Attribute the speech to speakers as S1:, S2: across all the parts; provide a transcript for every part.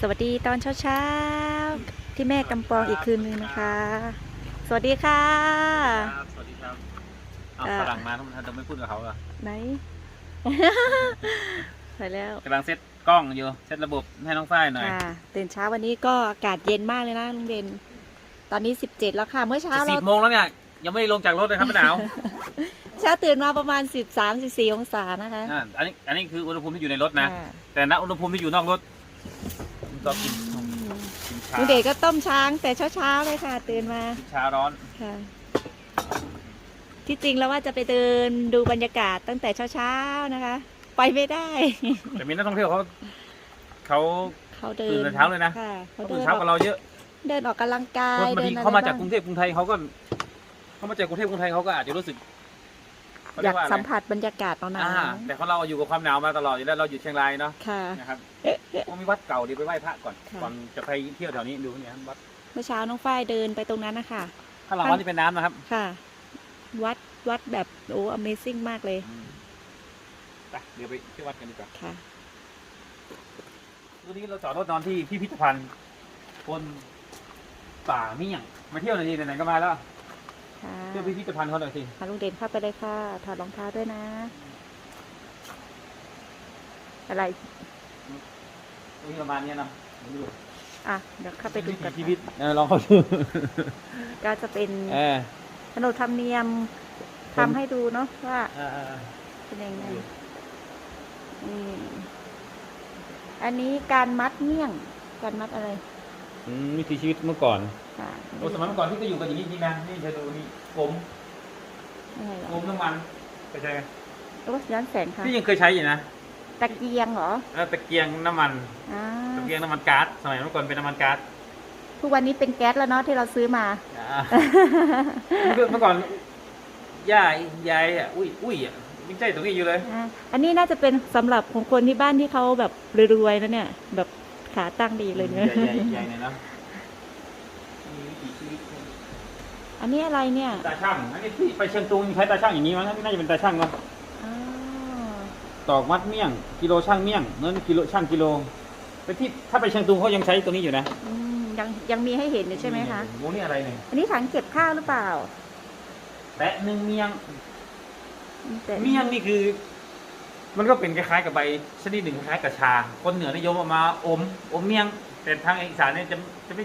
S1: สวัสดีตอนเช้าๆ ที่แม่กำปองอีกคืนนึงนะคะ สวัสดีค่ะ
S2: ครับสวัสดีครับเอา
S1: เอ่อ
S2: ฝรั่งมาทำไมทำไมไม่พูดกับเขาเหรอ
S1: ไหน ไปแล้ว
S2: กำลังเซตกล้องอยู่ เซตระบบให้น้องฝ้ายหน่อย
S1: ค่ะตื่นเช้าวันนี้ก็อากาศเย็นมากเลยนะลุงเด่นตอนนี้ 17 แล้วค่ะ เมื่อเช้า
S2: จะสิ
S1: เรา
S2: บโมงแล้วเนี่ย ยังไม่ได้ลงจากรถเลยครับหนาว
S1: เช้าตื่นมาประมาณ 13-14 องศานะคะ
S2: อ่าอันนี้ อันนี้คืออุณหภูมิที่อยู่ในรถนะ
S1: ค่ะ
S2: แต่ณอุณหภูมิที่อยู่นอกรถ ก็กินกินชา
S1: ลุงเด่นก็ต้มช้างแต่เช้าๆเลยค่ะ ตื่นมา
S2: กินชาร้อน
S1: ค่ะ ที่จริงแล้วว่าจะไปเดินดูบรรยากาศตั้งแต่เช้าๆนะคะ ไปไม่ได้
S2: แต่มีนักท่องเที่ยวเขาเขา
S1: เขาเดิ
S2: ตื่
S1: น
S2: นแต่เช้าเลยนะ
S1: ค่ะเขา
S2: เขา
S1: เดิ
S2: ตื่น
S1: น
S2: เช้า
S1: ออก
S2: กับเราเยอะ
S1: เดินออกกำลังกาย
S2: บางที
S1: ดินอะไร
S2: เขามาจากก
S1: บ้
S2: รุงเทพกรุงไทยเขาก็เขามาจากกรุงเทพกรุงไทยเขาก็อาจจะรู้สึก เข
S1: อ
S2: เรี
S1: ยาก
S2: ว่ะไร
S1: สัมผัสบรรยากาศตอนนั้น
S2: อ่าแต่ของเราอยู่กับความหนาวมาตลอดอยู่แล้วเราอยู่เชียงรายเนาะ
S1: ค่ะ
S2: นะครับต้องมีวัดเก่าดีไปไหว้พระก่อน
S1: ค่ะ
S2: ก่อนจะไปเที่ยวแถวนี้ดูเนี่ยวัด
S1: เมื่อเช้าน้องฝ้ายเดินไปตรงนั้นนะคะ
S2: ข้างหลังวัดที่เป็นน้ำนะครับ
S1: ค่ะ วัดวัดแบบโอ้ Amazing มากเลย
S2: ไปเดี๋ยวไปที่วัดกันดีกว่า
S1: ค่ะ
S2: วันนี้เราจอดรถนอนที่พิพิธภัณฑ์คนป่าเมี่ยงมาเที่ยวหน่อยทีไหนๆก็มาแล้ว
S1: ค่ะ
S2: เที่ยวพิพิธภัณฑ์เขาหน่อยสิ
S1: พาลุงเด่นเข้าไปเลยค่ะ ถอดรองเท้าด้วยนะ อะไร
S2: ตรงนี้ประมาณเนี้ยนะเดี๋ยวดู
S1: อะเดี๋ยวเข้าไปดูกัน
S2: พิพิธเออลองเข้าดู
S1: ก็จะเป็น
S2: เออ
S1: ขนบธรรมเนียมทำให้ดูเนาะว่า
S2: เออเออ
S1: เป็นยังไงอืมอันนี้การมัดเมี่ยง การมัดอะไร
S2: อืมวิถีชีวิตเมื่อก่อน
S1: ค่ะ
S2: โอ้สมัยเมื่อก่อนที่ก็อยู่กันอย่างนี้จริงนะนี่จะดูนี่ผม
S1: อะไรเหร
S2: ผ
S1: อ
S2: มน้ำมันไปใช่ไหม
S1: โอ้ย้อนแสงค่ะ
S2: พี่ยังเคยใช้อยู่นะ
S1: ตะเกียงเหรอ
S2: เออตะเกียงน้ำมัน
S1: อ่า
S2: ตะเกียงน้ำมันก๊าซสมัยเมื่อก่อนเป็นน้ำมันก๊าซ
S1: ทุกวันนี้เป็นแก๊สแล้วเนาะที่เราซื้อมา
S2: อ่า เมื่อก่อนย่ายายอะอุ้ยอุ้ยอะยังใจตรงนี้อยู่เลย
S1: อ่าอันนี้น่าจะเป็นสำหรับของคนที่บ้านที่เขาแบบรวยๆแล้วเนี่ย แบบ ขาตั้งดีเลยเนี่ย
S2: ใหญ่ใหญ่ใหญ่เนี่ยนะมีวิถีชีวิต
S1: อันนี้อะไรเนี่ย
S2: ตาช่างอันนี้ที่ไปเชียงตุงใช้ตาช่างอย่างนี้มั้งน่าจะเป็นตาช่างเนาะ
S1: อ๋อ
S2: ตอกมัดเมี่ยง กิโลช่างเมี่ยงเงินกิโลช่างกิโลแต่ที่ถ้าไปเชียงตุงเขายังใช้ตัวนี้อยู่นะ
S1: อืมยังยังมีให้เห็นอยู่ใช่ไหมคะ
S2: โมนี่อะไรเนี่ย
S1: อันนี้ถังเก็บข้าวหรือเปล่า
S2: แปะหนึ่งเมี่ยง
S1: แต่
S2: เมี่ยงนี่คือ มันก็เป็นคล้ายๆกับใบชนิดหนึ่งคล้ายๆกับชา คนเหนือนิยมเอามาอมอมเมี่ยง แต่ทางอีสานเนี่ยจะจะไม่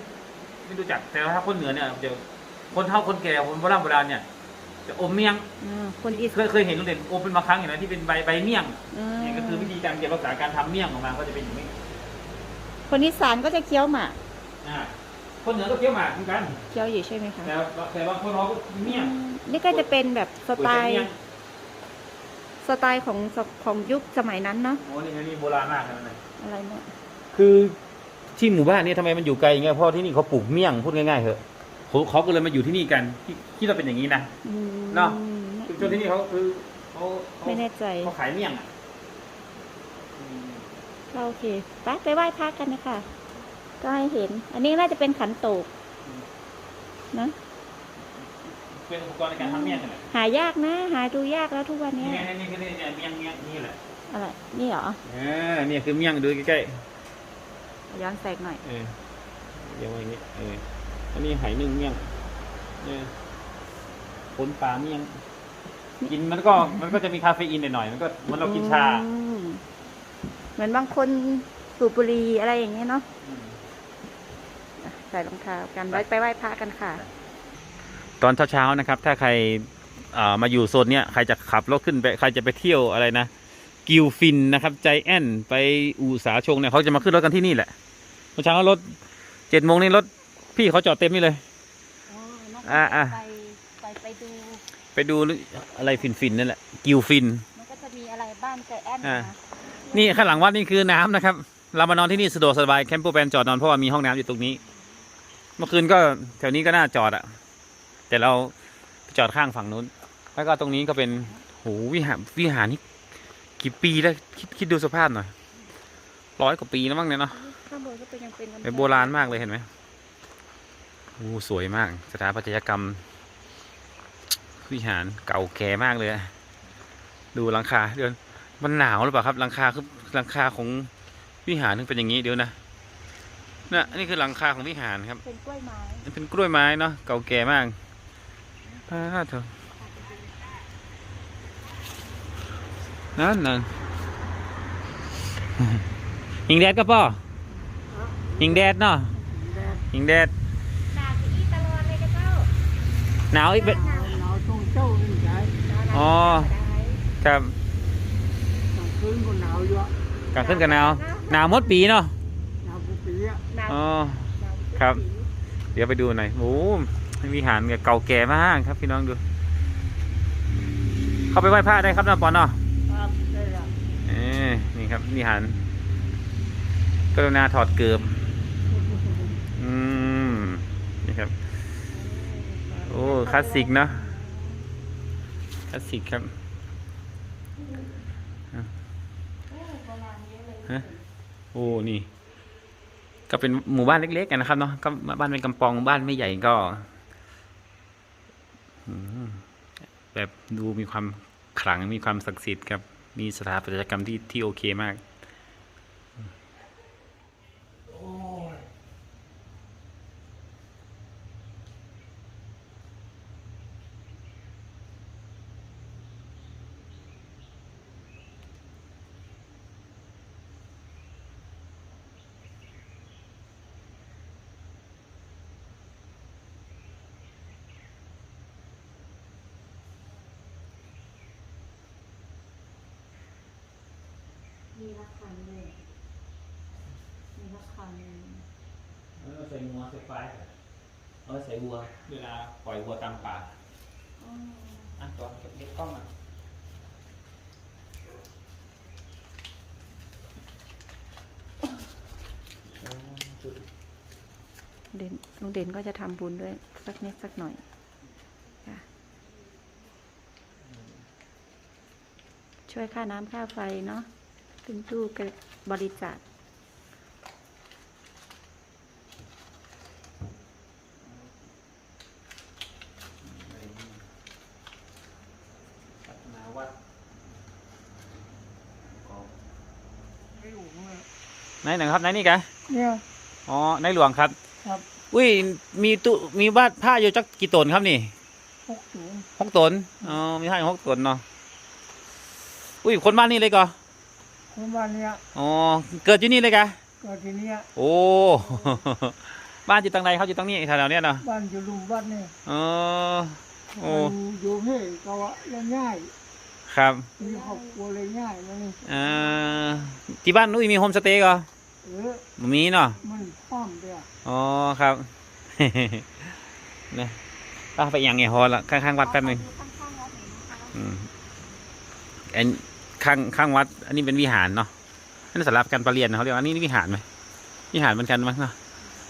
S2: ไม่รู้จักแต่ว่าถ้าคนเหนือเนี่ยจะคนเฒ่าคนแก่คนโบราณโบราณเนี่ยจะอมเมี่ยง
S1: อืมคนอีส
S2: เคยเคยเห็นลุงเด่นอมเป็นบางครั้งอย่างนั้นที่เป็นใบใบเมี่ยง
S1: อืม
S2: นี่ก็คือวิธีการเก็บรักษาการทำเมี่ยงออกมาก็จะเป็นอย่างนี้
S1: คนอีสานก็จะเคี้ยวหมาก
S2: อ่าคนเหนือก็เคี้ยวหมากเหมือนกัน
S1: เคี้ยวอยู่ใช่ไหมคะ
S2: แต่แต่บางคนเขาก็กินเมี่ยง
S1: อืมนี่ก็จะเป็นแบบสไตล์
S2: ก๋วยเตี๋ยวเมี่ยง
S1: สไตล์ของของยุคสมัยนั้นเนาะ
S2: โอ้นี่นี่โบราณมากนะ
S1: อะไรเนี่ย
S2: คือที่หมู่บ้านนี่ทำไมมันอยู่ไกลอย่างเงี้ยเพราะที่นี่เขาปลูกเมี่ยงพูดง่ายๆเหอะเขาเขาก็เลยมาอยู่ที่นี่กันที่ที่เราเป็นอย่างนี้นะ
S1: อืม
S2: เนาะชุมชนที่นี่เขาคือเขาเขา
S1: ไม่แน่ใจ
S2: เขาขายเมี่ยงอะอืม
S1: ก็โอเคไปไปไหว้พระกันนะคะก็ให้เห็น อันนี้น่าจะเป็นขันโตกนะ
S2: เป็นอุปกรณ์ในการทำเมี่ยงใช่ไหม
S1: หายากนะ หาดูยากแล้วทุกวัน
S2: นี่
S1: นี้
S2: ไงนี่คือนี่เนี่ยเมี่ยงเมี่ยงนี่แหละ
S1: อะไรนี่เหรอ
S2: เออเนี่ยคือเมี่ยงดูใกล้
S1: ย้อนแสงหน่อย
S2: ๆเออเดี๋ยวไว้อย่างงี้เอออันนี้ไหหนึ่งเมี่ยงเนี่ยผลปลาเมี่ยงกินมันก็มันก็จะมีคาเฟอีนหน่อยๆมันก็เหมือนเรากินชา
S1: อืมเหมือนบางคนสูบบุหรี่อะไรอย่างเงี้ยเนาะ
S2: อืม
S1: อะใส่รองเท้ากันไว้ไปไหว้พระกันค่ะ
S2: ตอนเช้าๆนะครับ ถ้าใครอ่ามาอยู่โซนเนี้ยใครจะขับรถขึ้นไปใครจะไปเที่ยวอะไรนะกิวฟินนะครับใจแอนไปอูสาชงเนี่ยเขาจะมาขึ้นรถกันที่นี่แหละเมื่อเช้ารถเจ็ดโมงนี่รถพี่เขาจอดเต็มนี่เลยอ่าอ่า
S1: ไปไปไปดู
S2: ไปดูอะไรฟินฟินๆนั่นแหละกิวฟิน
S1: มันก็จะมีอะไรบ้านใจแอน
S2: อ่า
S1: นะ
S2: นี่ข้างหลังวัดนี่คือน้ำนะครับเรามานอนที่นี่สะดวกสบายแคมเปอร์แวนจอดนอนเพราะว่ามีห้องน้ำอยู่ตรงนี้ เมื่อคืนก็แถวนี้ก็น่าจอดอะ แต่เราไปจอดข้างฝั่งนู้น แล้วก็ตรงนี้ก็เป็นโหวิหารวิหารนี่กี่ปีแล้วคิดคิดดูสภาพหน่อยร้อยกว่าปีแล้วมั้งเนี่ยเนาะ
S1: ข้างบนก็เป็นยังเป็นกำแพง
S2: เป็นโบราณมากเลยเห็นไหมโอ้สวยมาก สถาปัตยกรรม วิหารเก่าแก่มากเลยอะดูหลังคาเดี๋ยวมันหนาวหรือเปล่าครับหลังคาคือหลังคาของวิหารนึงเป็นอย่างนี้เดี๋ยวนะน่ะนี่คือหลังคาของวิหารครับ
S1: เป็นกล้วยไม้
S2: มันเป็นกล้วยไม้เนาะเก่าแก่มาก พาเถอะนั่นนั่นหิงแดดก็ป่อหิงแดดเนาะหิงแดด
S1: หนาสีตลอดเลยกระเจ้า
S2: หนาวอีกเป็น
S3: หนาวหนาวช่วงเจ้านี่ใช่
S2: อ๋อครับ
S3: กลางคืนก็หนาวเยอะ
S2: กลางขึ้นกันหนาวหนาวหมดปีเนาะ
S3: หนาวทุกปีอะ
S1: หนาว
S2: อ๋อครับ เดี๋ยวไปดูหน่อยโอ้ วิหารเก่าแก่มากครับพี่น้องดู เข้าไปไหว้พระได้ครับนะปอนเนาะ
S3: ครับได้
S2: เอ้นี่ครับวิหารกรุณาถอดเกือบอืมนี่ครับ โอ้คลาสสิกเนาะคลาสสิกครับฮะโอ้นี่ ก็เป็นหมู่บ้านเล็กๆกันนะครับเนาะก็บ้านเป็นกำปองบ้านไม่ใหญ่ก็ แบบดูมีความขลังมีความศักดิ์สิทธิ์ครับ มีสถาปัตยกรรมที่ที่โอเคมาก
S3: โอ้ย
S1: มีระฆังเลยมีระฆัง
S2: ใส่งัวใส่ควายเออใส่วัว เวลาปล่อยวัวตามป่า
S1: อ๋อ
S2: อะจอดเก็บเก็บกล้องอะ
S1: เด่นลุงเด่นก็จะทำบุญด้วยสักนิดสักหน่อยค่ะช่วยค่าน้ำค่าไฟเนาะถึงตู้กับบริจาค
S2: พัฒนาวัด
S3: ไม่หลงเลย
S2: ไหนหนังครับไหนนี่กะ
S3: เนี่ย
S2: อ๋อในหลวงครับ
S3: ครับ
S2: อุ้ยมีตุมีบ้านผ้าอยู่จักกี่ตนครับนี่
S3: พกถุง
S2: หกตนอ๋อมีผ้าอยู่หกตนเนาะอุ้ยคนบ้านนี่เลยก็
S3: คนบ้านเนี้ย
S2: อ๋อเกิดอยู่นี่เลยกะ
S3: ก็ทีเนี้ย
S2: โอ้บ้านอยู่ตรงไหนเขาอยู่ตรงนี้แถวๆเนี้ยเนาะ
S3: บ้านอยู่ลุมบ้านนี่
S2: เออโอ้
S3: มันอยู่ให้ก็ว่าเรื่องง่าย
S2: ครับ
S3: มีครอบครัวเลยง่ายมันนี่
S2: เอ่อที่บ้านนุ้ยมีโฮมสเตย์ก็
S3: เออ
S2: บ่มีเนาะ
S3: มันพร้อมเดียว
S2: อ๋อครับ นะก็ไปอย่างเงี้ยฮอละข้างๆวัดแป๊บหนึง
S1: ข้างๆวัดหน่อยนะคะ
S2: อืมอันข้างข้างวัด อันนี้เป็นวิหารเนาะอันนี้สำหรับการประเรียนนะเขาเรียกว่าอันนี้วิหารไหมวิหารเหมือนกันมั้งเนาะ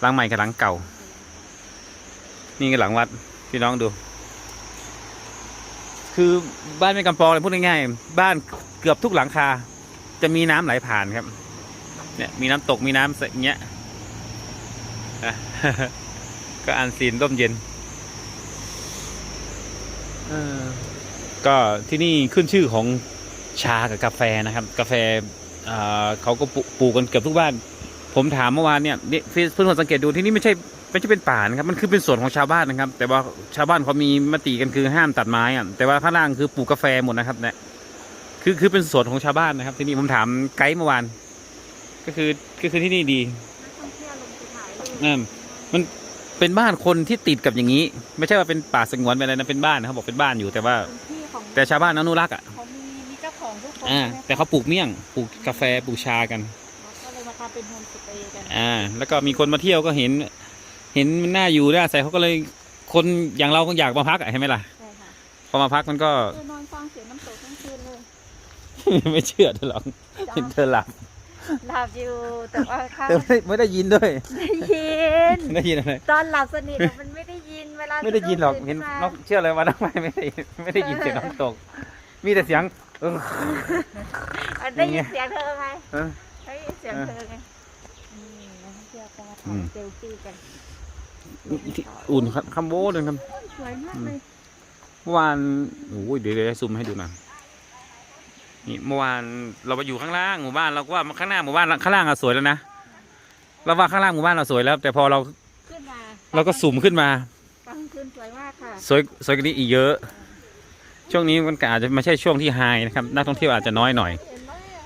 S2: หลังใหม่กับหลังเก่า นี่ก็หลังวัดพี่น้องดู คือบ้านเป็นกำปองเลยพูดง่ายๆบ้านเกือบทุกหลังคา จะมีน้ำไหลผ่านครับ เนี่ยมีน้ำตกมีน้ำอย่างเงี้ยก็อันซีนร่มเย็นก็ที่นี่ขึ้นชื่อของชากับกาแฟนะครับ กาแฟเขาก็ปลูกกันเกือบทุกบ้าน ผมถามเมื่อวานเนี่ยเพื่อนๆสังเกตดูที่นี่ไม่ใช่ไม่ใช่เป็นป่านะครับมันคือเป็นสวนของชาวบ้านนะครับ แต่ว่าชาวบ้านเขามีมติกันคือห้ามตัดไม้อะแต่ว่าข้างล่างคือปลูกกาแฟหมดนะครับเนี่ยคือคือเป็นสวนของชาวบ้านนะครับ ที่นี่ผมถามไกด์เมื่อวาน ก็คือก็คือที่นี่ดี
S1: นักท่องเที่ยวลงไปถ่ายรูป
S2: อืมมันเป็นบ้านคนที่ติดกับอย่างนี้ ไม่ใช่ว่าเป็นป่าสงวนเป็นอะไรนะเป็นบ้านนะครับบอกเป็นบ้านอยู่แต่ว่า
S1: เป็นที่ของ
S2: แต่ชาวบ้านอนุรักษ์อะ
S1: เขามีมีเจ้าของทุกคน
S2: อ่า
S1: ใช่ไหม
S2: แต่เขาปลูกเมี่ยงปลูกกาแฟปลูกชากัน
S1: ก็เลยมาทำเป็นโฮมสเตย์กัน
S2: อ่า แล้วก็มีคนมาเที่ยวก็เห็น เห็นมันน่าอยู่น่าใส่เขาก็เลยคนอย่างเราก็อยากมาพักอะเห็นไหมล่ะ
S1: ใช่ค่ะ
S2: พอมาพักมันก็
S1: คือนอนฟังเสียงน้ำตกทั้งคืนเลย
S2: ไม่เชื่อเธอหรอก
S1: จ้า
S2: เห็นเธอหลับ
S1: หลับอยู่แต่ว่าข้าง
S2: แต่ไม่ได้ไม่ได้ยินด้วย
S1: ได้ยิน
S2: ไม่ได้ยินอะไร
S1: ตอนหลับสนิทอะมันไม่ได้ยินเวลา
S2: ไม่ได้ยินหรอก
S1: ตื่
S2: เห็น
S1: ขึ้มา
S2: น้องเชื่อเลยว่าน้องไม่ไม่ได้ไม่ได้ยินเสียงน้ำตก มีแต่เสียงเออ
S1: อะได้ยินเสียงเธอไหม
S2: เออ
S1: ได้ยินเสียงเธอไงนี่นักท่องเที่ยวก็มา
S2: อื
S1: ถ่าย
S2: ม
S1: เซลฟี่กัน
S2: ที่อุ่นครับคำโบ้เลยครับ
S1: สวยมากเลย
S2: เมื่อวานโอ้ยเดี๋ยวเดี๋ยวซูมให้ดูหน่อย นี่เมื่อวานเราไปอยู่ข้างล่างหมู่บ้านเราก็ว่าข้างหน้าหมู่บ้านข้างล่างอะสวยแล้วนะเราว่าข้างล่างหมู่บ้านเราสวยแล้ว แต่พอเรา
S1: ขึ้นมา
S2: เราก็สูมขึ้นมา
S1: กลางคืนสวยมากค่ะ
S2: สวยสวยกว่านี้อีกเยอะ ช่วงนี้มันก็อาจจะไม่ใช่ช่วงที่ไฮนะครับนักท่องเที่ยวอาจจะน้อยหน่อย
S1: เห็นไหมอะ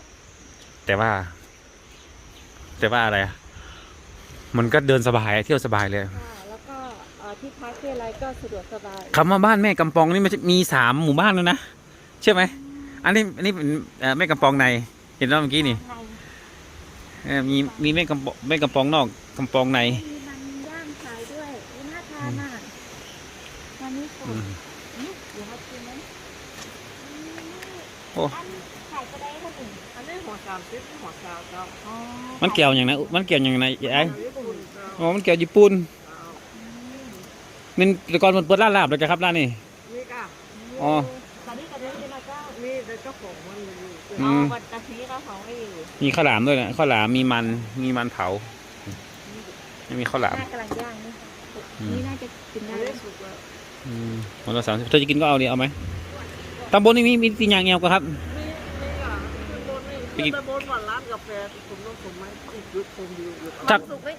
S2: แต่ว่า แต่ว่าอะไรอะมันก็เดินสบายเที่ยวสบายเลย
S1: ค่ะแล้วก็เอ่อที่พักที่อะไรก็สะดวกสบาย
S2: คำว่าบ้านแม่กำปองนี่มันจะมีสามหมู่บ้านแล้วนะใช่ไหม อันนี้อันนี้เป็นเอ่อแม่กำปองใน เห็นแล้วเมื่อกี้นี่
S1: ใน
S2: เออมีมีแม่กำปองแม่กำปองนอกกำปองใน
S1: มีมันย่างขายด้วยอุ๊ยน่าทานมากวันนี้ฝ
S2: อื
S1: น
S2: ม
S1: อืมเดี๋ยวมากินนั้น
S2: โอ้
S1: อันไข่ก็ได้เท่าไหร่
S3: อันนี้หัวสามสิบหัวสาวเจ้า
S1: อ๋อ
S2: มันเกี่ยวอย่างไรมันเกี่ยวอย่างไรไอ้
S3: ญี่ปุ่นเจ้า
S2: อ๋อมันเกี่ยวญี่ปุ่นมันแต่ก่อนมันเปิดร้านลาบเลยครับร้านนี้
S3: นี่ก็
S2: อ๋อ
S3: เป็นเจ้าของมันอยู่
S2: อื
S1: อ๋อ
S2: ม
S1: วันตะนี้เราของไม่อยู่
S2: มีข้าวหลามด้วยนะข้าวหลามมีมันมีมันเผาไม่มีข้าวหลาม
S1: น่ากำลังย่างนี่
S2: อืม
S1: นี่น่าจะกินได้
S3: อันนี้สุกแล้ว
S2: อืมวันละสามสิบเธอจะกินก็เอาดิเอาไหมตำบลนี้มีมีตีนยางเงียวก็ครับ
S3: นี่นี่อะขึ้นบนนี่ขึ้นไปบนวันร้านกาแฟผมต้องผมไม่ต้องหยุดผมอยู่หยุด
S2: ถ้า
S1: สุกไว้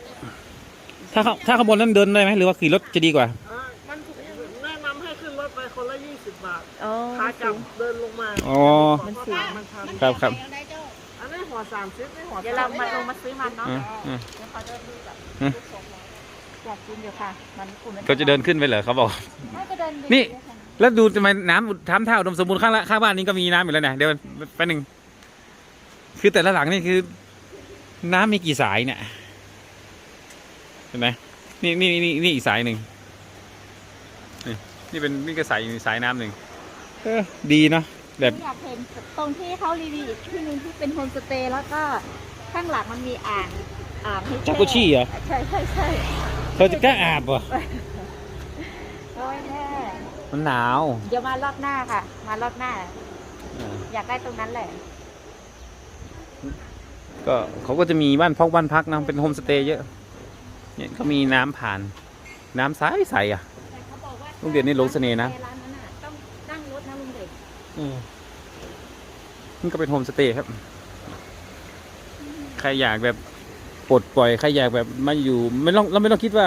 S2: ถ้าเขาถ้าข้างบนนั้นเดินได้ไหมหรือว่าขี่รถจะดีกว่า
S3: อ่ามันแนะนำให้ขึ้นรถไปคนละ ยี่สิบบาท
S1: อ๋อ
S3: ขากลับเดินลงมา
S2: อ๋อ
S3: มันสูง มันชัน
S2: ครับครับ
S3: อันนี้หัวสามสิบนี่หัว
S1: เดี๋ยวเรามาลงมาซื้อมันเนาะ
S2: อะอะ
S1: เดี๋ยวเขาเดินดูแบบ
S2: อืม
S1: ลูกสองร้อยอยากกินอยู่ค่ะ มันคุณ
S2: เขาจะเดินขึ้นไปเหรอเขาบอก
S1: น่าจะเดินดู
S2: นี่
S1: ด้วยกั
S2: แล้วดูทำไมน้ำทำท่าอุดมสมบูรณ์ข้างละข้างบ้านนี้ก็มีน้ำอยู่แล้วนะเดี๋ยวแป๊บนึงคือแต่ละหลังนี่คือ น้ำมีกี่สายเนี่ยเห็นไหมนี่นี่นี่นี่อีกสายหนึ่ง นี่นี่เป็นนี่ก็สายอีกสายน้ำหนึ่งเออดีเนาะแบบ
S1: อยากเห็นตรงที่เขารีวิวอีกที่หนึงที่เป็นโฮมสเตย์แล้วก็ข้างหลังมันมีอ่างอ่างให้แช่
S2: จากุชี่เหรอ
S1: ใช่ใช่ใช่
S2: เธอจะกล้าอาบเหรอ
S1: โอ้ยแน่
S2: มันหนาว
S1: เดี๋ยวมารอบหน้าค่ะ มารอบหน้าอยากได้ตรงนั้นแหละ
S2: ก็เขาก็จะมีบ้านพักบ้านพักนะเป็นโฮมสเตย์เยอะเนี่ยเขามีน้ำผ่าน น้ำใสใสๆอะ
S1: แต่เขาบอกว่า
S2: โรงเรียนนี่หลงเสน่ห์นะ
S1: ร้านนั้นน่ะต้องนั่งรถนะลุงเด็ก
S2: นี่ก็เป็นโฮมสเตย์ครับ ใครอยากแบบปลดปล่อยใครอยากแบบมาอยู่ไม่ต้องเราไม่ต้องคิดว่า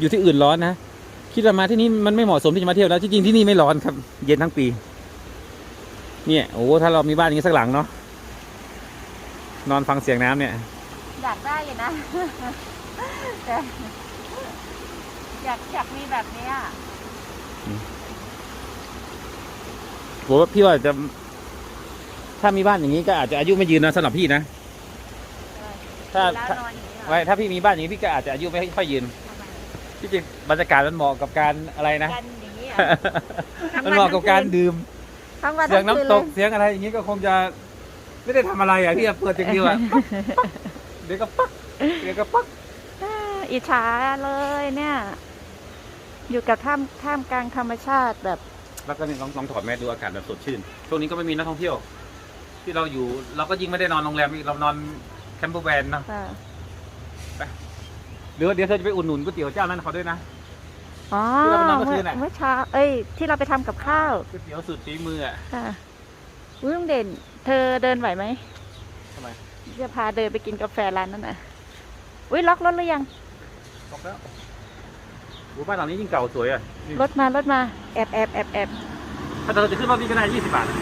S2: อยู่ที่อื่นร้อนนะ คิดว่ามาที่นี่มันไม่เหมาะสมที่จะมาเที่ยวแล้วที่จริงที่นี่ไม่ร้อนครับ เย็นทั้งปี เนี่ยโอ้โหถ้าเรามีบ้านอย่างนี้สักหลังเนาะนอนฟังเสียงน้ำเนี่ย
S1: อยากได้อยู่นะแต่อยากอยากมีแบบเนี้ย
S2: ผมว่าพี่ว่าจะ ถ้ามีบ้านอย่างนี้ก็อาจจะอายุไม่ยืนนะสำหรับพี่นะ ถ้า
S1: แล้ว
S2: ถ้าน
S1: อนอย่างนี้เหรอ
S2: ไว้ถ้าพี่มีบ้านอย่างนี้พี่ก็อาจจะอายุไม่ค่อยยืน
S1: ทำไม
S2: ที่จริงบรรยากาศมันเหมาะกับการอะไรนะ
S1: กันอย่างนี้เหรอทั้ง
S2: มัน
S1: วัน
S2: เหมาะกับการ
S1: ทั้งคืน
S2: ดื่ม
S1: ทั้งวัน
S2: เสียง
S1: ทั้งคืน
S2: น้ำตก
S1: เลย
S2: เสียงอะไรอย่างนี้ก็คงจะไม่ได้ทำอะไรอะพี่อะเปิดอย่างเดียวอะเดี๋ยวก็ปักเดี๋ยวก็ปัก
S1: อ่าอิจฉาเลยเนี่ย อยู่กับท่ามท่ามกลางธรรมชาติแบบ
S2: แล้วก็นี่ลองลองถอดแมสดูอากาศแบบสดชื่น ช่วงนี้ก็ไม่มีนักท่องเที่ยว ที่เราอยู่เราก็ยิ่งไม่ได้นอนโรงแรมอีกเรานอนแคมเปอร์แวนเนาะ
S1: อ่า
S2: เดี๋ยวเดี๋ยวเธอจะไปอุดหนุนก๋วยเตี๋ยวเจ้านั้นเขาด้วยนะ
S1: อ๋อ
S2: ที่เราไปนอนเมื่อ
S1: เมื่
S2: คื
S1: อน
S2: น่ะ
S1: เมื่อเช้าเอ้ย ที่เราไปทำกับข้าว
S2: ก๋วยเตี๋ยวสุดฝีมืออะ
S1: ค่ะอุ้ยลุงเด่น เธอเดินไหวไหม
S2: ทำไม
S1: จะพาเดินไปกินกาแฟร้านนั้นน่ะอุ้ยล็อกรถหรือยัง
S2: ตกแล้ว โอ้บ้านหลังนี้ยิ่งเก่าสวยอะนี่
S1: รถมารถมาแอบแอบแอบแอบ
S2: ถ้าเธอจะขึ้นรอบนี้ก็ได้ยี่สิบบาทอะ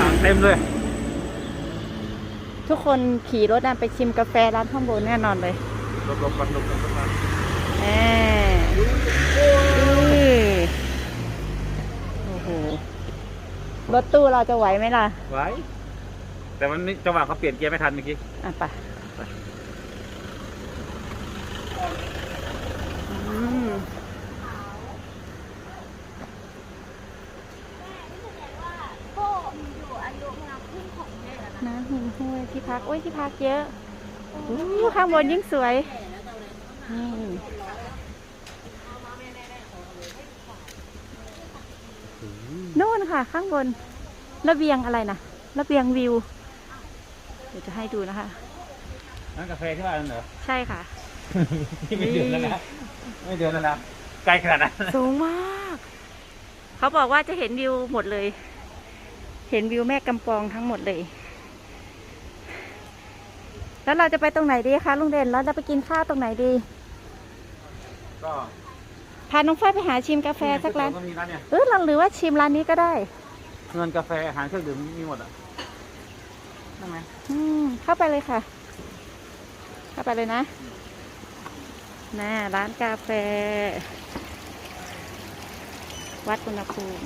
S2: อะเต็มเลย
S1: ทุกคนขี่รถน่ะไปชิมกาแฟร้านข้างบนแน่นอนเลย
S2: ลบลบกันลบกันลบกัน
S1: แหมโอ้โหรถตู้เราจะไหวไหมล่ะ
S2: ไว้ แต่มันนี่จังหวะเขาเปลี่ยนเกียร์ไม่ทันเมื่อกี้
S1: อะไปอืม น้ำหินห้วยที่พักโอ้ยที่พักเยอะอู้ข้างบนยิ่งสวยนี่นู่นค่ะ ข้างบนระเบียงอะไรนะระเบียงวิว เดี๋ยวจะให้ดูนะคะ
S2: นั่นกาแฟที่ว่านั่นเหรอ
S1: ใช่ค่ะ
S2: ที่ไม่เดือนแล้วนะ ไม่เดือนแล้วนะ ไกลขนาดนั้น
S1: สูงมาก เขาบอกว่าจะเห็นวิวหมดเลย เห็นวิวแม่กำปองทั้งหมดเลยไปแล้วเราจะไปตรงไหนดีคะลุงเด่นแล้วเราไปกินข้าวตรงไหนดี
S2: ก็
S1: พาน้องฝ้ายไปหาชิมกาแฟสักร้าน
S2: ก็มีร้านเนี่ย
S1: เออเราหรือว่าชิมร้านนี้ก็ได้
S2: เงินกาแฟอาหารเครื่องดื่มมีหมดอะนั่งไหม
S1: อืมเข้าไปเลยค่ะ เข้าไปเลยนะ น่าร้านกาแฟ วัดอุณหภูมิ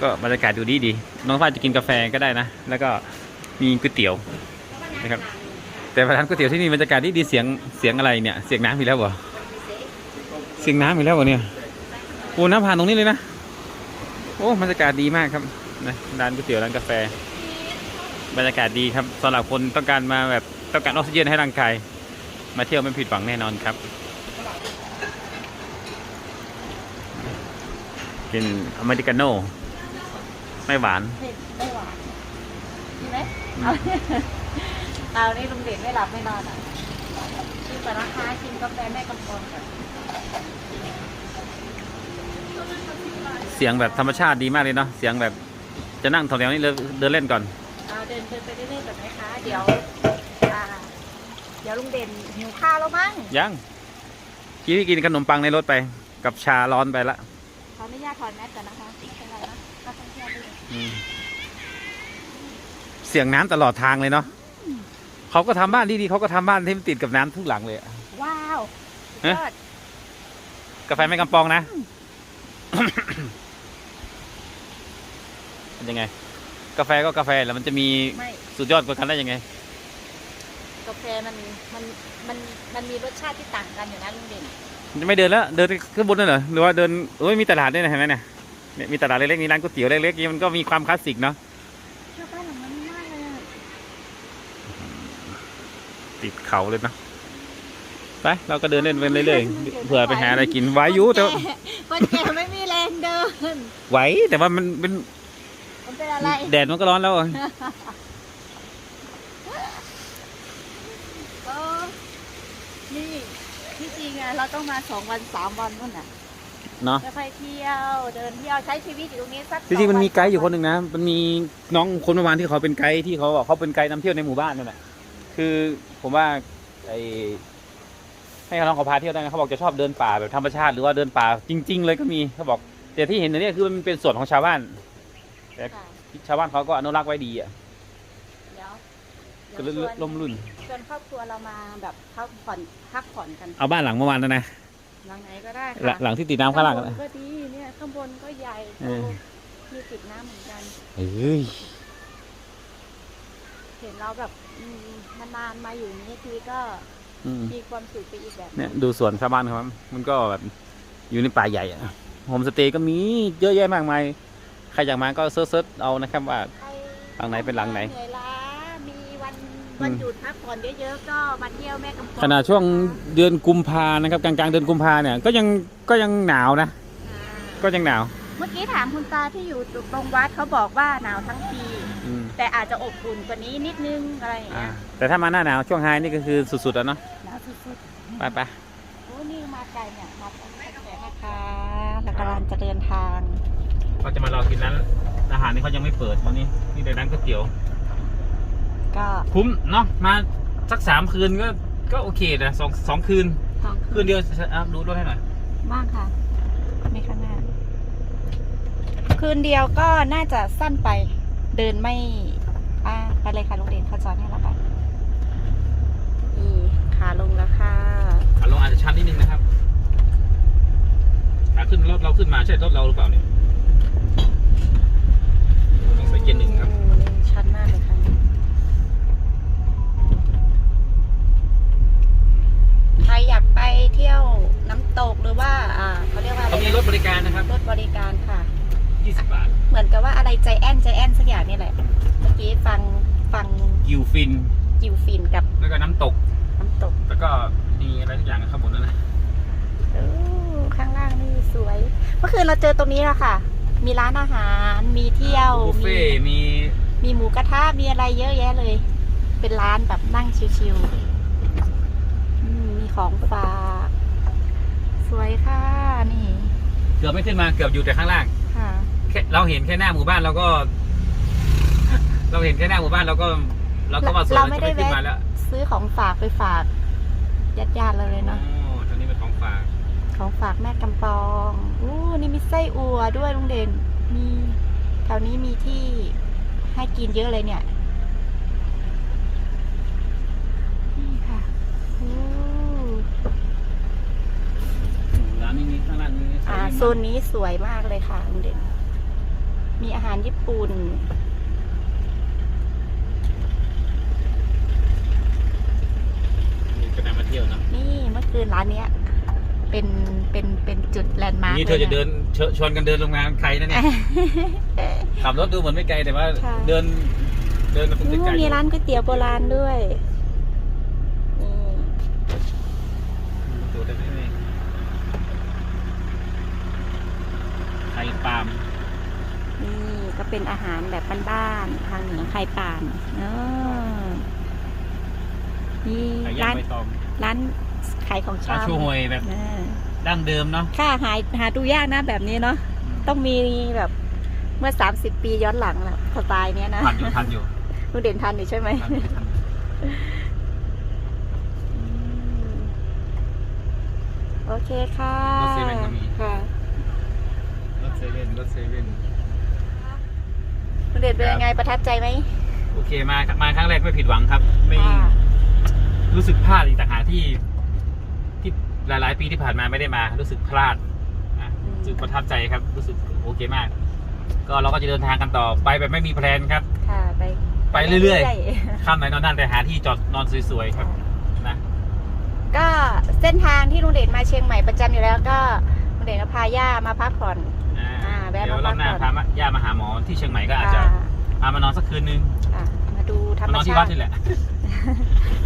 S2: ก็บรรยากาศดูดีดี น้องฟ้าจะกินกาแฟก็ได้นะ แล้วก็มีก๋วยเตี๋ยวนะครับ แต่ร้านก๋วยเตี๋ยวที่นี่บรรยากาศดีดีเสียงเสียงอะไรเนี่ย เสียงน้ำอีกแล้วเหรอ เสียงน้ำอีกแล้วเหรอเนี่ยโอ้น้ำผ่านตรงนี้เลยนะ โอ้บรรยากาศดีมากครับนะร้านก๋วยเตี๋ยวร้านกาแฟ บรรยากาศดีครับสำหรับคนต้องการมาแบบต้องการออกซิเจนให้ร่างกาย มาเที่ยวไม่ผิดหวังแน่นอนครับ กินอเมริกาโน่ไม่หวาน
S1: เผ็ดไม่หวานใช่ไหมเอาเอานี่ลุงเด่นไม่หลับไม่นอนอะชิมก่อนนะคะชิมกาแฟแม่กำปองก่อน
S2: เสียงแบบธรรมชาติดีมากเลยเนาะเสียงแบบจะนั่งถอดแถวนี้เลยเดินเล่นก่อน
S1: เอาเดินเดินไปเรื่อยๆก่อนไหมคะ เดี๋ยวอ่า เดี๋ยวลุงเด่นหิวข้าวแล้วมั้ง
S2: ยังกี้พี่กินขนมปังในรถไป กับชาร้อนไปละ
S1: ขออนุญาตถอดแมสก่อนนะคะไม่เป็นไรนะก็ต้องเที่ยวด้วย
S2: อืมเสียงน้ำตลอดทางเลยเนาะเขาก็ทำบ้านดีๆเขาก็ทำบ้านที่มันติดกับน้ำทุกหลังเลยอะ
S1: ว้าว
S2: เอ๊ะ
S1: ยอด
S2: กาแฟไม่กำปองนะ เป็นยังไง กาแฟก็กาแฟแล้วมันจะมี
S1: ไม่
S2: สุดยอดกว่ากันได้ยังไง
S1: กาแฟมันมันมันมันมีรสชาติที่ต่างกันอยู่นะลุงเด่น
S2: จะไม่เดินแล้วเดินขึ้นบนนั่นเหรอหรือว่าเดินโอ้ยมีตลาดด้วยนะเห็นไหมเนี่ยเนี่ยมีตลาดเล็กๆมีร้านก๋วยเตี๋ยวเล็กๆนี่มันก็มีความคลาสสิกเนาะ
S1: ชอบบ้านหลังนั้นมากเลยอะ
S2: ติดเขาเลยเนาะไปเราก็เดินเล่นไปเรื่อยๆเผื่อไปหาอะไรกินไหวอยุแต่ว่า
S1: คนแก่ไม่มีแรงเดิน
S2: ไหวแต่ว่ามันเป็น
S1: มันเป็นอะไร
S2: แดดมันก็ร้อนแล้วอะ
S1: ก็นี่ที่จริงอะ เราต้องมาสองวันสามวันนู่นน่ะ
S2: เนาะ
S1: จะไปเที่ยวเดินเที่ยวใช้ชีวิตอยู่ตรงนี้สัก
S2: จริงๆมันมี
S1: สอวั
S2: ไกด์อยู่คนหนึ่งนะ มันมีน้องคนเมื่อวานที่เขาเป็นไกด์ที่เขาบอกเขาเป็นไกด์นำเที่ยวในหมู่บ้านนั่นแหละคือผมว่าไอให้น้องเขาพาเที่ยวได้นะเขาบอกจะชอบเดินป่าแบบธรรมชาติหรือว่าเดินป่าจริง ๆ เลยก็มีเขาบอกแต่ที่เห็นเนี่ยคือมันเป็นส่วนของชาวบ้าน
S1: ค่ะ
S2: ชาวบ้านเขาก็อนุรักษ์ไว้ดีอะ
S1: เดี๋ยว
S2: ก็
S1: เดี๋ยวชวน
S2: ล่มรุ่น
S1: ชวนครอบครัวเรามาแบบพักผ่อนพักผ่อนกัน
S2: เอาบ้านหลังเมื่อวานนะนะ
S1: หลังไหนก็ได้
S2: หลัง
S1: ค่ะ
S2: หลังที่ติดน้ำข้างล่าง
S1: ข้างบ
S2: นะ
S1: นก็ดีเนี่ยข้างบนก็ใหญ่
S2: เออ
S1: มีติดน้ำเหมือนกัน
S2: เฮ้ย
S1: เห็นเราแบบอืมนานๆมาอยู่นี่ทีก็
S2: อืม
S1: มีความสุขไปอีกแบบห
S2: เนี่ย
S1: นึ่ง
S2: ดูสวนชาวบ้านเขาครับมันก็แบบอยู่ในป่าใหญ่อะโฮมสเตย์ก็มีเยอะแยะมากมาย ใครอยากมาก็เซิร์ชๆเอานะครับว่า
S1: ใคร
S2: หลังไหนเป็นหลังไหน
S1: เหนื่อยล้ามี วันวันหยุดพักผ่อนเยอะๆก็มาเที่ยวแม่กำปอง
S2: ขณะช่วงเดือนกุมภานะครับกลางๆเดือนกุมภาเนี่ยก็ยังก็ยังหนาวนะ
S1: อ่า
S2: ก็ยังหนาว
S1: เมื่อกี้ถามคุณตาที่อยู่ตรงวัดเขาบอกว่าหนาวทั้งปี
S2: อืม
S1: แต่อาจจะอบอุ่นกว่านี้นิดนึงอะไรอย่าง
S2: อ่า
S1: เงี้ย
S2: แต่ถ้ามาหน้าหนาวช่วงไฮนี่ก็คือสุดๆแล้วเนาะ
S1: หนาวสุด
S2: ไปไป
S1: ๆโอ้นี่มาไกลเนี่ยมาจากแม่กำปองนะคะแล้วกำลังจะเดินทาง
S2: ก็จะมารอกินร้านอาหารนี่เขายังไม่เปิดวันนี้นี่แต่ร้านก๋วยเตี๋ยว
S1: ก็
S2: คุ้มเนาะมาสักสามคืนก็ก็โอเคนะสองสองคืน
S1: สอง
S2: คืนเดียวอะดูรถให้หน่อย
S1: มากค่ะไม่ข้างหน้า คืนเดียวก็น่าจะสั้นไป เดินไม่อ่าไปเลยค่ะลุงเด่นเขาจอดให้เราไปนี่ขาลงแล้วค่ะ
S2: ขาลงอาจจะชันนิดนึงนะครับขาขึ้นรถเราขึ้นมาใช่รถเราหรือเปล่าเนี่ยต้องใส่เกียร์หนึ่งครับ
S1: อยากไปเที่ยวน้ำตกหรือว่าอ่าเขาเรียกว่าอะไร
S2: เขามีรถบริการนะครับ
S1: รถบริการค่ะ
S2: 20 บาท
S1: เหมือนกับว่าอะไรใจแอนใจแอนสักอย่างนี่แหละ เมื่อกี้ฟังฟัง
S2: กิวฟิน
S1: กิวฟินกับ
S2: แล้วก็น้ำตก
S1: น้ำตก
S2: แล้วก็มีอะไรทุกอย่างข้างบนนั่นนะ
S1: โอ้ข้างล่างนี่สวย เมื่อคืนเราเจอตรงนี้แล้วค่ะ มีร้านอาหารมีเที่ยว
S2: บุฟ
S1: มี
S2: เฟ่ต์มี
S1: มีหมูกระทะมีอะไรเยอะแยะเลย เป็นร้านแบบนั่งชิวๆอืมมี ของฝาก สวยค่ะนี่
S2: เกือบไม่ขึ้นมาเกือบอยู่แต่ข้างล่าง
S1: ค่ะ
S2: แค่เราเห็นแค่หน้าหมู่บ้านเราก็ เราเห็นแค่หน้าหมู่บ้านเราก็ เราก็มาสวน
S1: เรา
S2: แล้ว
S1: ไม่
S2: จะ
S1: ได้
S2: ไม่ขึ้น
S1: แวะ
S2: มาแล้ว
S1: ซื้อของฝากไปฝากญาติญาติๆเราเลยเนาะ
S2: อ๋อตอนนี้เป็นของฝาก
S1: ของฝากแม่กำปองอู้นี่มีไส้อั่วด้วยลุงเด่นมีแถวนี้มีที่ให้กินเยอะเลยเนี่ย นี่ค่ะอู้
S2: ร้า นนี้มีข้างล่างนี้
S1: อ่าโซนนี้สวยมากเลยค่ะลุงเด่น มีอาหารญี่ปุ่น
S2: นี่ก็ได้มาเที่ยวนะ
S1: นี่เมื่อคืนร้านเนี้ย เป็นเป็นเป็นจุดแลนด์มาร์ค
S2: นี่เธอจะเดินเชิญชวนกันเดินโรงงานไกลนะเนี่ยขับรถดูเหมือนไม่ไกลแต่ว่า
S1: ค่ะ
S2: เดิน เดินมาเป็น
S1: อู้
S2: ไกล
S1: มีร้านก๋วยเตี๋ยวโบราณด้วยนี่
S2: ดูได้ไหมนี่ไข่ ปาล์ม
S1: นี่ก็เป็นอาหารแบบบ้านๆทางเหนือไข่ป่านเออนี่
S2: ไข่ย่า
S1: ร้างน
S2: ใบตอง
S1: ร้านขายของ
S2: ชา
S1: ชำ
S2: ชูหวยแบบ
S1: เออ
S2: ดั้งเดิมเนาะ
S1: ค่าหาหาดูยากนะแบบนี้เนาะต้องมีแบบเมื่อ 30 ปีย้อนหลังแหละสไตล์เนี้ยนะ
S2: ทันอยู่ทันอยู่
S1: ลุงเด่นทันอยู่ใช่ไหม
S2: ทันอยู่ทันอยู่
S1: อืมโอเคค่ะ
S2: รถเซเว่นก็มี
S1: ค่ะ
S2: รถ เซเว่นรถเซเว่น
S1: ลุงเด่นเป็นยังไงประทับใจไหม
S2: โอเคมามาครั้งแรกไม่ผิดหวังครับ ไม่
S1: ค่ะ
S2: รู้สึกพลาดอีกต่างหากที่ ที่หลาย ๆ ปีที่ผ่านมาไม่ได้มา รู้สึกพลาดอะรู้สึกประทับใจครับ รู้สึกโอเคมาก ก็เราก็จะเดินทางกันต่อไปแบบไม่มีแพลนครับ
S1: ค่ะไป
S2: ไปเรื่อย ๆข้ามไหนนอนนั่นแต่หาที่จอดนอนสวย ๆ ครับนะ
S1: ๆก็เส้นทางที่ลุงเด่นมาเชียงใหม่ประจำอยู่แล้วก็ลุงเด่นก็พาย่ามาพักผ่อน
S2: อ่า
S1: อ่า แวะ
S2: เดี๋ยว
S1: มาร
S2: อบหน้า
S1: พักผ่
S2: พา
S1: อน
S2: มาย่ามาหาหมอที่เชียงใหม่ก็อาจจะ
S1: ค่ะ
S2: พามานอนสักคืนนึง
S1: อะมาดูธรร
S2: มามนอนที่
S1: ชา
S2: วัด
S1: ติ
S2: นี่แหละ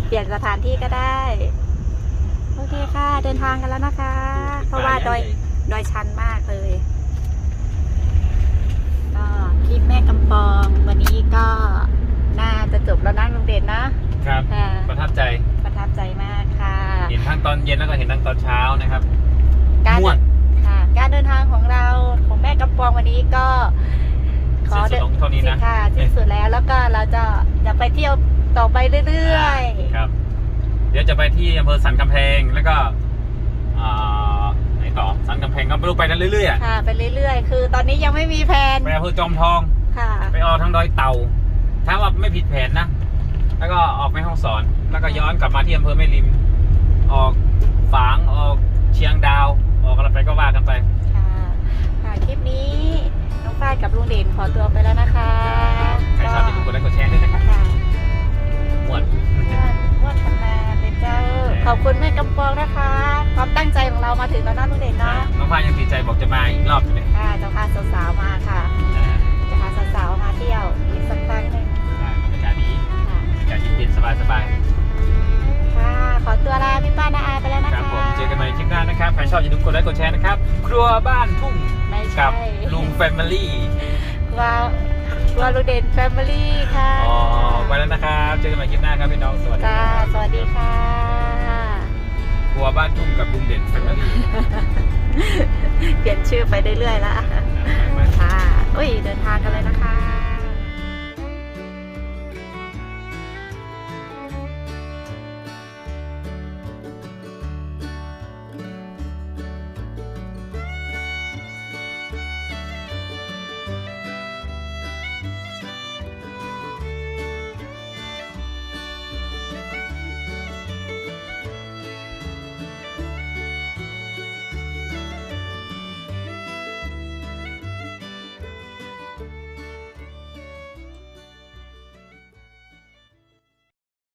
S1: เปลี่ยนสถานที่ก็ได้ โอเคค่ะ เดินทางกันแล้วนะคะ เพราะว่าดอยดอยชันมากเลย ก็คลิปแม่กำปองวันนี้ก็น่าจะจบแล้วนะลุงเด่นนะครับ ค่ะ
S2: ประทับใจ
S1: ประทับใจมากค่ะ
S2: เห็นทั้งตอนเย็นแล้วก็เห็นทั้งตอนเช้านะครับ
S1: การ
S2: ม่วน
S1: ค่ะ การเดินทางของเราของแม่กำปองวันนี้ก็ขอ
S2: สิ้นสุดลงเท่านี้นะ
S1: ค่ะสิ้นสุดแล้วแล้วก็เราจะจะไปเที่ยวต่อไปเรื่อยๆ
S2: ครับ เดี๋ยวจะไปที่อำเภอสันกำแพงแล้วก็อ่าไหนต่อสันกำแพงก็ไม่รู้ไปนั้นเรื่อยๆอะ
S1: ค่ะไปเรื่อยๆ คือ ตอนนี้ยังไม่มีแผน
S2: ไปอำเภอจอมทอง
S1: ค่ะ
S2: ไปออกทางดอยเต่าถ้าว่าไม่ผิดแผนนะ แล้วก็ออกแม่ห้องสอน แล้วก็ย้อนกลับมาที่อำเภอแม่ริม ออกฝางออกเชียงดาว ออกอะไรไปก็ว่ากันไป
S1: ค่ะค่ะคลิปนี้น้องฝ้ายกับลุงเด่นขอตัวไปแล้วนะคะ
S2: ใครชอบอย่าลืมกดไลค์กดแชร์ด้วยนะครับ
S1: ค่ะ
S2: หมวด
S1: ม่วนกันมาเป็นเจ้า ขอบคุณแม่กำปองนะคะ ความตั้งใจของเรามาถึงแล้วนะลุงเด่นเนาะ
S2: น้องพายยังติดใจบอกจะมาอีกรอบอยู่เลย
S1: ค่ะจะพาสาวๆมาค่ะจะพาสาวๆมาเที่ยวอีกสักครั้งหนึ่ง
S2: อ่าบรรยากาศดี
S1: ค่ะ
S2: บรรยากาศเย็นๆสบาย
S1: ค่ะ ขอตัวลาพี่ป้านาอาไปแล้ว
S2: ๆ
S1: นะ
S2: ค
S1: คะ
S2: รับผมเจอกันใหม่คลิปหน้านะครับ ใครชอบอย่าลืมกดไลค์กดแชร์นะครับ ครัวบ้านทุ่ง
S1: ไม่
S2: กั
S1: ใช่
S2: บลุงแฟมิลี่
S1: ว้าววาลูเดนแฟมิลี่ค่ะ
S2: อ๋อไปแล้วนะครับ เจอกันใหม่คลิปหน้าครับพี่น้องสวัสดี
S1: จ้า
S2: ครับ
S1: สวัสดีค่ะ
S2: ครัวบ้านทุ่งกับลุงเด่นแฟมิลี่
S1: เปลี่ยนชื่อไปเรื่อยๆแล้วค่ะอุ้ยเดินทางกันเลยนะคะ